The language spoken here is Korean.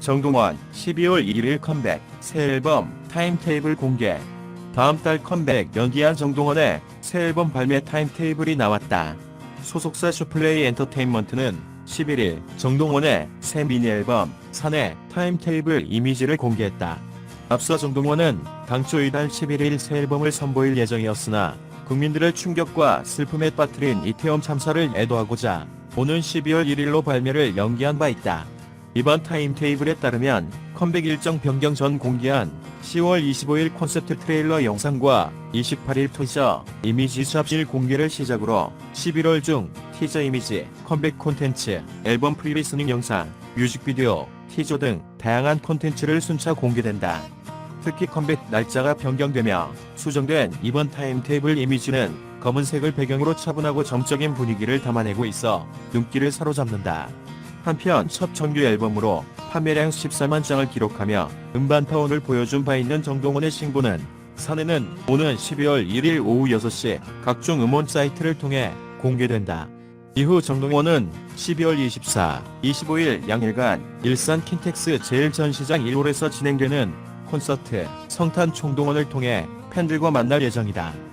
정동원 12월 1일 컴백 새 앨범 타임테이블 공개 다음 달 컴백 연기한 정동원의 새 앨범 발매 타임테이블이 나왔다. 소속사 슈플레이 엔터테인먼트는 11일 정동원의 새 미니 앨범 산의 타임테이블 이미지를 공개했다. 앞서 정동원은 당초 이달 11일 새 앨범을 선보일 예정이었으나 국민들의 충격과 슬픔에 빠뜨린 이태원 참사를 애도하고자 오는 12월 1일로 발매를 연기한 바 있다. 이번 타임테이블에 따르면 컴백 일정 변경 전 공개한 10월 25일 콘셉트 트레일러 영상과 28일 티저 이미지 샵실 공개를 시작으로 11월 중 티저 이미지, 컴백 콘텐츠, 앨범 프리리스닝 영상, 뮤직비디오, 티저 등 다양한 콘텐츠를 순차 공개된다. 특히 컴백 날짜가 변경되며 수정된 이번 타임테이블 이미지는 검은색을 배경으로 차분하고 정적인 분위기를 담아내고 있어 눈길을 사로잡는다. 한편 첫 정규 앨범으로 판매량 14만 장을 기록하며 음반 타운을 보여준 바 있는 정동원의 신보는 사내는 오는 12월 1일 오후 6시 각종 음원 사이트를 통해 공개된다. 이후 정동원은 12월 24, 25일 양일간 일산 킨텍스 제1전시장 1홀에서 진행되는 콘서트 성탄 총동원을 통해 팬들과 만날 예정이다.